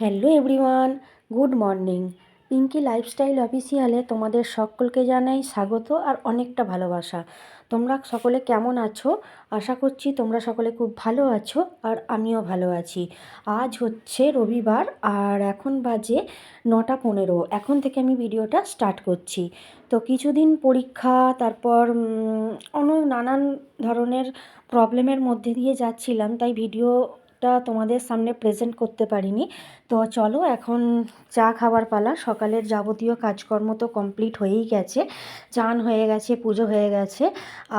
Hello everyone, good morning. Pinky lifestyle অফিসিয়ালে তোমাদের সকলকে জানাই স্বাগত আর অনেকটা ভালোবাসা। তোমরা সকলে কেমন আছো? আশা করছি তোমরা সকলে খুব ভালো আছো আর আমিও ভালো আছি। আজ হচ্ছে রবিবার আর এখন বাজে নটা পনেরো। এখন থেকে আমি ভিডিওটা স্টার্ট করছি। তো কিছুদিন পরীক্ষা, তারপর অন্য নানান ধরনের প্রবলেমের মধ্যে দিয়ে যাচ্ছিলাম, তাই ভিডিওটা তোমাদের সামনে প্রেজেন্ট করতে পারিনি। তো চলো এখন চা খাবার পালা। সকালের যাবতীয় কাজকর্ম তো কমপ্লিট হয়েই গেছে। চান হয়ে গেছে, পুজো হয়ে গেছে।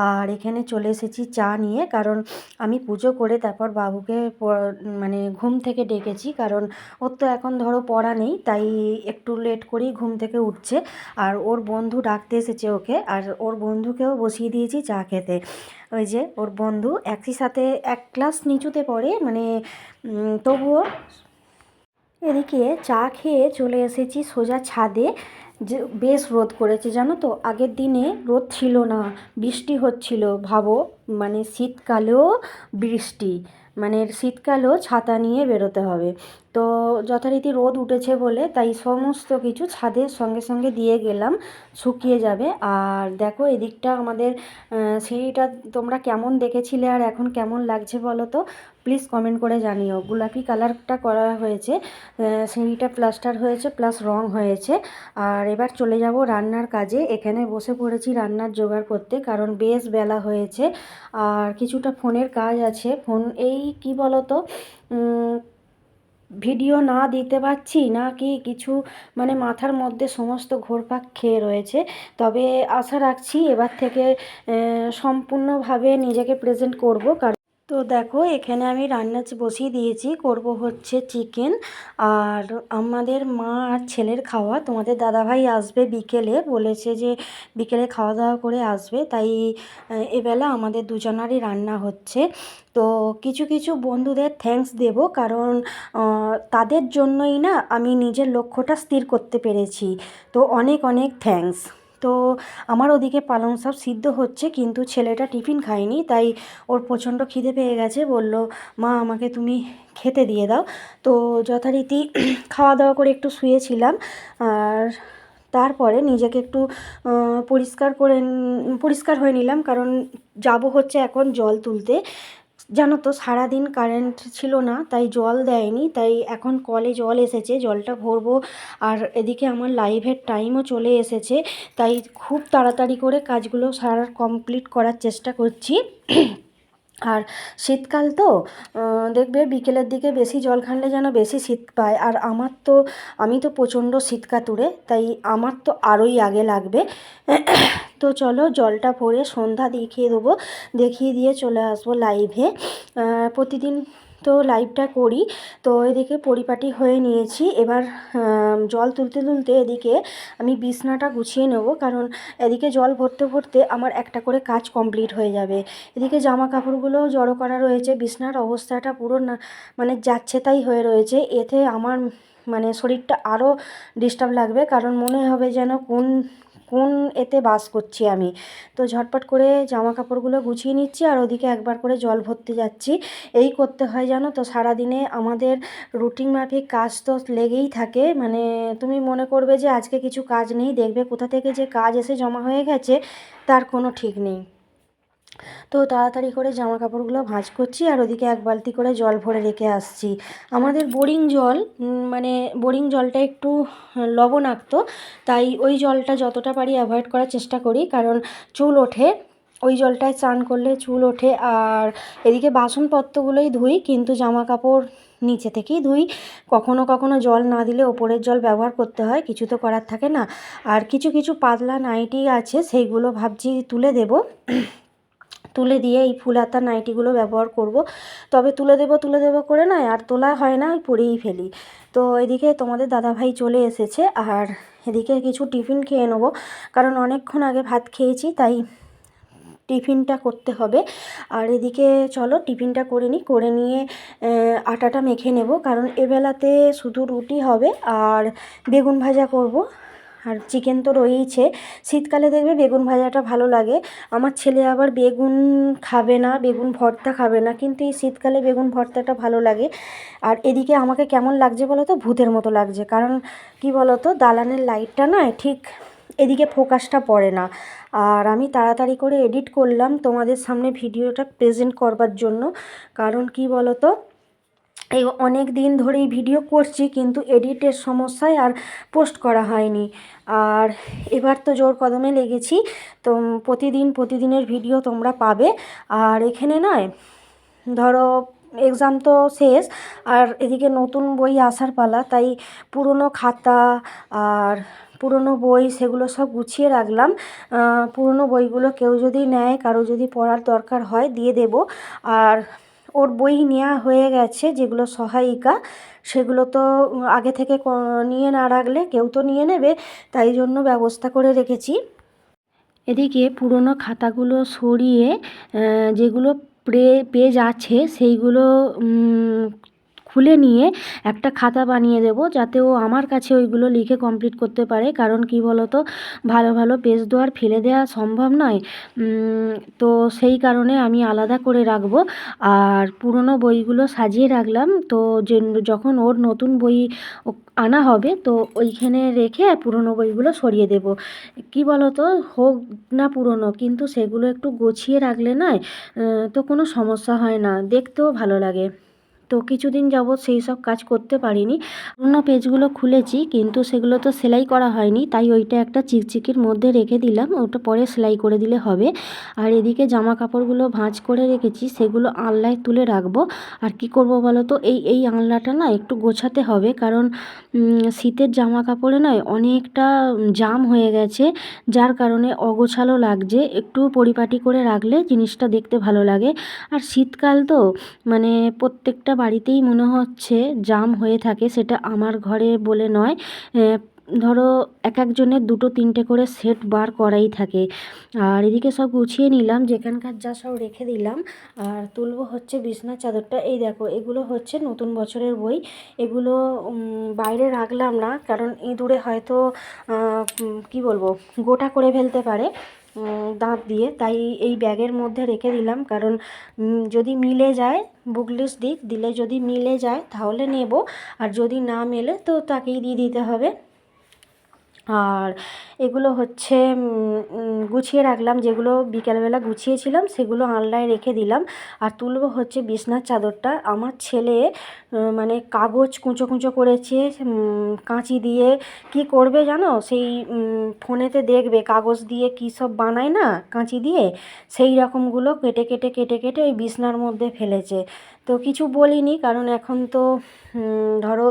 আর এখানে চলে এসেছি চা নিয়ে। কারণ আমি পুজো করে তারপর বাবুকে মানে ঘুম থেকে ডেকেছি। কারণ ওর তো এখন ধরো পড়া নেই, তাই একটু লেট করেই ঘুম থেকে উঠছে। আর ওর বন্ধু ডাকতে এসেছে ওকে। আর ওর বন্ধুকেও বসিয়ে দিয়েছি চা খেতে। ওই যে ওর বন্ধু একই সাথে এক ক্লাস নিচুতে পড়ে মানে তবুও এদিকে চা খেয়ে চলে এসেছি সোজা ছাদে, যে বেশ রোদ করেছে জানো তো? আগের দিনে রোদ ছিল না, বৃষ্টি হচ্ছিল, ভাবো। মানে শীতকালেও বৃষ্টি মানে শীতকালেও ছাতা নিয়ে বেরোতে হবে। তো যথারীতি রোদ উঠেছে বলে তাই সমস্ত কিছু ছাদের সঙ্গে সঙ্গে দিয়ে গেলাম, শুকিয়ে যাবে। আর দেখো এদিকটা আমাদের সিঁড়িটা তোমরা কেমন দেখেছিলে আর এখন কেমন লাগছে বলো তো? প্লিজ কমেন্ট করে জানিও। গোলাপি কালারটা করা হয়েছে সিঁড়িটা প্লাস্টার হয়েছে প্লাস রং হয়েছে। আর এবার চলে যাব রান্নার কাজে। এখানে বসে পড়েছি রান্নার জোগাড় করতে, কারণ বেশ বেলা হয়েছে। আর কিছুটা ফোনের কাজ আছে। ফোন এই কি বলতো ভিডিও না দিতে পারছি না কি কিছু মানে মাথার মধ্যে সমস্ত ঘোরপাক খেয়ে রয়েছে। তবে আশা রাখছি এবার থেকে সম্পূর্ণভাবে নিজেকে প্রেজেন্ট করব, কারণ তো দেখো, এখানে আমি রান্না বসিয়ে দিয়েছি। করব হচ্ছে চিকেন আর আমাদের মা আর ছেলের খাওয়া। তোমাদের দাদাভাই আসবে বিকেলে, বলেছে যে বিকেলে খাওয়া দাওয়া করে আসবে। তাই এবেলা আমাদের দুজনারই রান্না হচ্ছে। তো কিছু কিছু বন্ধুদের থ্যাঙ্কস দেব কারণ তাদের জন্যই না আমি নিজের লক্ষ্যটা স্থির করতে পেরেছি। তো অনেক অনেক থ্যাঙ্কস তো আমার ওদিকে পালং শাক সিদ্ধ হচ্ছে, কিন্তু ছেলেটা টিফিন খায়নি, তাই ওর প্রচণ্ড খিদে পেয়ে গেছে। বলল, মা, আমাকে তুমি খেতে দিয়ে দাও। তো যথারীতি খাওয়া দাওয়া করে একটু শুয়েছিলাম, আর তারপরে নিজেকে একটু পরিষ্কার করে পরিষ্কার হয়ে নিলাম, কারণ যাব হচ্ছে এখন জল তুলতে। জানো তো, সারাদিন কারেন্ট ছিল না, তাই জল দেয়নি, তাই এখন কলে জল এসেছে, জলটা ভরবো। আর এদিকে আমার লাইভের টাইমও চলে এসেছে, তাই খুব তাড়াতাড়ি করে কাজগুলো সারার কমপ্লিট করার চেষ্টা করছি। আর শীতকাল তো দেখবে বিকেলের দিকে বেশি জল খানলে যেন বেশি শীত পায়। আর আমার তো, আমি তো প্রচণ্ড শীত কাতুরে তাই আমার তো আরোই আগে লাগবে। তো চলো জলটা ভরে সন্ধ্যা দেখিয়ে দেবো, দেখিয়ে দিয়ে চলে আসব লাইভে প্রতিদিন তো লাইভটা করি, তো এদিকে পরিপাটি হয়ে নিয়েছি। এবার জল তুলতে তুলতে এদিকে আমি বিছনাটা গুছিয়ে নেব, কারণ এদিকে জল ভরতে ভরতে আমার একটা করে কাজ কমপ্লিট হয়ে যাবে। এদিকে জামা কাপড়গুলো জড়ো করা রয়েছে, বিছনার অবস্থাটা পুরো না মানে যাচ্ছে তাই হয়ে রয়েছে। এতে আমার মানে শরীরটা আরও ডিস্টার্ব লাগবে, কারণ মনে হবে যেন কোন কোন এতে বাস করছি আমি। তো ঝটপট করে জামা কাপড়গুলো গুছিয়ে নিচ্ছি আর ওদিকে একবার করে জল ভরতে যাচ্ছি। এই করতে হয় জানো তো, সারাদিনে আমাদের রুটিন মাফিক কাজ তো লেগেই থাকে। মানে তুমি মনে করবে যে আজকে কিছু কাজ নেই, দেখবে কোথা থেকে যে কাজ এসে জমা হয়ে গেছে, তার কোনো ঠিক নেই। তো তাড়াতাড়ি করে জামা কাপড়গুলো ভাঁজ করছি আর ওদিকে এক বালতি করে জল ভরে রেখে আসছি। আমাদের বোরিং জল মানে বোরিং জলটা একটু লবণাক্ত, তাই ওই জলটা যতটা পারি অ্যাভয়েড করার চেষ্টা করি, কারণ চুল ওঠে, ওই জলটায় চান করলে চুল ওঠে, আর এদিকে বাসনপত্রগুলোই ধুই, কিন্তু জামা কাপড় নিচে থেকেই ধুই। কখনো কখনো জল না দিলে ওপরের জল ব্যবহার করতে হয়, কিছু তো করার থাকে না। আর কিছু কিছু পাতলা নাইটি আছে, সেইগুলো ভাবছি তুলে দেবো। তুলে দিয়ে এই ফুল হাতা নাইটিগুলো ব্যবহার করব। তবে তুলে দেবো তুলে দেবো করে না, আর তোলা হয় না, ওই পরেই ফেলি। তো এদিকে তোমাদের দাদাভাই চলে এসেছে, আর এদিকে কিছু টিফিন খেয়ে নেব, কারণ অনেকক্ষণ আগে ভাত খেয়েছি, তাই টিফিনটা করতে হবে। আর এদিকে চলো, টিফিনটা করে নিই, করে নিয়ে আটাটা মেখে নেব, কারণ এবেলাতে শুধু রুটি হবে, আর বেগুন ভাজা করব। আর চিকেন তো রয়েইছে। শীতকালে দেখবে বেগুন ভাজাটা ভালো লাগে। আমার ছেলে আবার বেগুন খাবে না, বেগুন ভর্তা খাবে না, কিন্তু এই শীতকালে বেগুন ভর্তাটা ভালো লাগে। আর এদিকে আমাকে কেমন লাগছে বলো তো ভূতের মতো লাগছে। কারণ কি বলো তো দালানের লাইটটা না ঠিক এদিকে ফোকাসটা পড়ে না। আর আমি তাড়াতাড়ি করে এডিট করলাম তোমাদের সামনে ভিডিওটা প্রেজেন্ট করবার জন্য। কারণ কি বলো তো এই অনেক দিন ধরেই ভিডিও করছি কিন্তু এডিটের সমস্যায় আর পোস্ট করা হয়নি। আর এবার তো জোর কদমে লেগেছি, তো প্রতিদিন প্রতিদিনের ভিডিও তোমরা পাবে। আর এখানে নয়, ধরো এক্সাম তো শেষ, আর এদিকে নতুন বই আসার পালা, তাই পুরনো খাতা আর পুরনো বই সেগুলো সব গুছিয়ে রাখলাম। পুরনো বইগুলো কেউ যদি নেয়, কারও যদি পড়ার দরকার হয়, দিয়ে দেব। আর ওর বই নেওয়া হয়ে গেছে, যেগুলো সহায়িকা, সেগুলো তো আগে থেকে নিয়ে না রাখলে কেউ তো নিয়ে নেবে, তাই জন্য ব্যবস্থা করে রেখেছি। এদিকে পুরনো খাতাগুলো সরিয়ে যেগুলো প্রে, পেজ আছে, সেইগুলো খুলে নিয়ে একটা খাতা বানিয়ে দেবো যাতে ও আমার কাছে ওইগুলো লিখে কমপ্লিট করতে পারে। কারণ কি বলো তো ভালো ভালো পেজ আর ফেলে দেওয়া সম্ভব নয়। তো সেই কারণে আমি আলাদা করে রাখব। আর পুরনো বইগুলো সাজিয়ে রাখলাম। তো যখন ওর নতুন বই আনা হবে, তো ওইখানে রেখে পুরনো বইগুলো সরিয়ে দেব। কি বলো তো হোক না পুরনো, কিন্তু সেগুলো একটু গুছিয়ে রাখলে নয় তো কোনো সমস্যা হয় না। দেখতেও ভালো লাগে। তো কিছুদিন যাবৎ সেই সব কাজ করতে পারিনি। অন্য পেজগুলো খুলেছি, কিন্তু সেগুলো তো সেলাই করা হয়নি, তাই ওইটা একটা চিকচিকির মধ্যে রেখে দিলাম, ওটা পরে সেলাই করে দিলে হবে। আর এদিকে জামা কাপড়গুলো ভাঁজ করে রেখেছি, সেগুলো আনলায় তুলে রাখব। আর কি করব বলো তো, এই এই আনলাটা না একটু গোছাতে হবে, কারণ শীতের জামা কাপড়ে নয়, অনেকটা জাম হয়ে গেছে, যার কারণে অগোছালো লাগছে। একটু পরিপাটি করে রাখলে জিনিসটা দেখতে ভালো লাগে। আর শীতকাল তো মানে প্রত্যেকটা বাড়িতেই মনে হচ্ছে জাম হয়ে থাকে, সেটা আমার ঘরে বলে নয়। ধরো এক একজনের দুটো তিনটে করে সেট বার করাই থাকে। আর এদিকে সব গুছিয়ে নিলাম, যেখানকার যা সব রেখে দিলাম। আর তুলবো হচ্ছে বিছনার চাদরটা। এই দেখো, এগুলো হচ্ছে নতুন বছরের বই। এগুলো বাইরে রাখলাম না, কারণ ইঁদুরে হয়তো কি বলব, গোটা করে ফেলতে পারে। দাঁত দিয়ে। তাই এই ব্যাগের মধ্যে রেখে দিলাম। কারণ যদি মিলে যায় বুকলিস দিক দিলে যদি মিলে যায়, তাহলে নেব। আর যদি না মেলে, তো তাকেই দিয়ে দিতে হবে। আর এগুলো হচ্ছে গুছিয়ে রাখলাম, যেগুলো বিকেলবেলা গুছিয়েছিলাম সেগুলো আনলায় রেখে দিলাম। আর তুলবো হচ্ছে বিছনার চাদরটা। আমার ছেলে মানে কাগজ কুঁচো কুঁচো করেছে কাঁচি দিয়ে। কি করবে জানো? সেই ফোনেতে দেখবে, কাগজ দিয়ে কী সব বানায় না, কাঁচি দিয়ে? সেই রকমগুলো কেটে কেটে কেটে কেটে ওই বিছনার মধ্যে ফেলেছে। তো কিছু বলিনি, কারণ এখন তো ধরো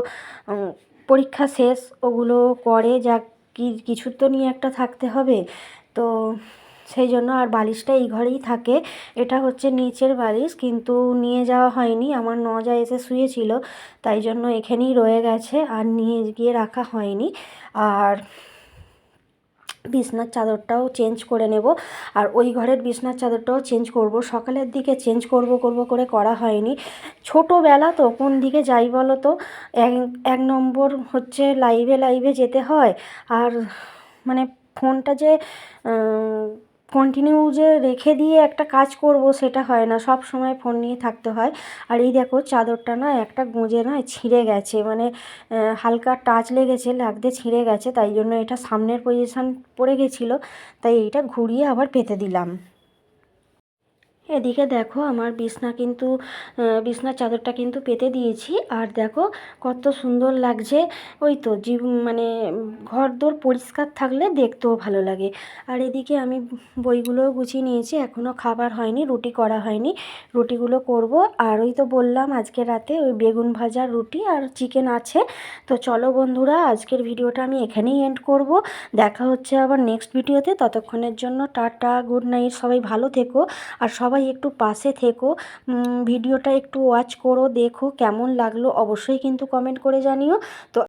পরীক্ষা শেষ, ওগুলো করে যা কি, কিছু তো নিয়ে একটা থাকতে হবে। তো সেই জন্য আর বালিশটা এই ঘরেই থাকে। এটা হচ্ছে নিচের বালিশ, কিন্তু নিয়ে যাওয়া হয়নি। আমার নজা এসে শুয়েছিল, তাই জন্য এখানেই রয়ে গেছে, আর নিয়ে গিয়ে রাখা হয়নি। আর বিছনার চাদরটাও চেঞ্জ করে নেব। আর ওই ঘরের বিছনার চাদরটাও চেঞ্জ করব। সকালের দিকে চেঞ্জ করব করব করে করা হয়নি। ছোটোবেলা তো, কোন দিকে যাই বলো তো? এক এক নম্বর হচ্ছে লাইভে লাইভে যেতে হয়। আর মানে ফোনটা যে কন্টিনিউ যে রেখে দিয়ে একটা কাজ করব সেটা হয় না। সব সময় ফোন নিয়ে থাকতে হয়। আর এই দেখো চাদরটা না একটা গুঁজে না ছিঁড়ে গেছে। মানে হালকা টাচ লেগেছে, লাগতে ছিঁড়ে গেছে। তাই জন্য এটা সামনের পজিশান পড়ে গেছিল। তাই এইটা ঘুরিয়ে আবার পেতে দিলাম। এদিকে দেখো আমার বিছনা কিন্তু বিছনার চাদরটা কিন্তু পেতে দিয়েছি। আর দেখো কত সুন্দর লাগছে। ওই তো জীব মানে ঘর দোর পরিষ্কার থাকলে দেখতেও ভালো লাগে। আর এদিকে আমি বইগুলোও গুছিয়ে নিয়েছি। এখনও খাবার হয়নি, রুটি করা হয়নি। রুটিগুলো করব। আর ওই তো বললাম আজকে রাতে ওই বেগুন ভাজা রুটি আর চিকেন আছে। তো চলো বন্ধুরা, আজকের ভিডিওটা আমি এখানেই এন্ড করব। দেখা হচ্ছে আবার নেক্সট ভিডিওতে ততক্ষণের জন্য টাটা গুড নাইট সবাই ভালো থেকো। আর সবাই সবাই একটু পাশে থেকো। ভিডিওটা একটু ওয়াচ করো, দেখো কেমন লাগল, অবশ্যই কিন্তু কমেন্ট করে জানিও। তো